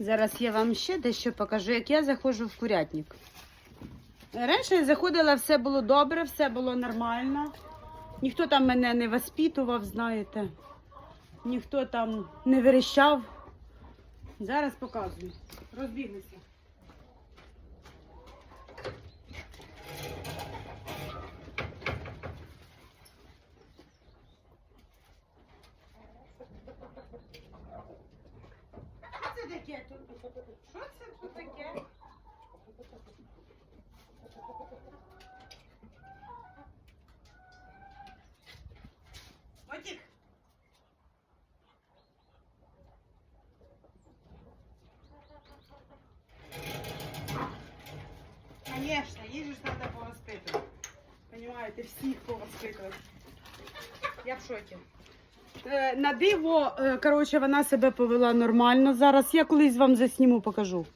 Зараз я вам ще дещо покажу, як я заходжу в курятник. Раніше я заходила, все було добре, все було нормально. Ніхто там мене не воспитував, знаєте. Ніхто там не верещав. Зараз показую. Розбіглися. Що це тут таке? Отік. Конечно, їх же ж треба повоспитувати. Понимаєте, всіх повоспитувати. Я в шокі. Е, на диво, е, коротше, вона себе повела нормально зараз. Я колись вам засніму, покажу.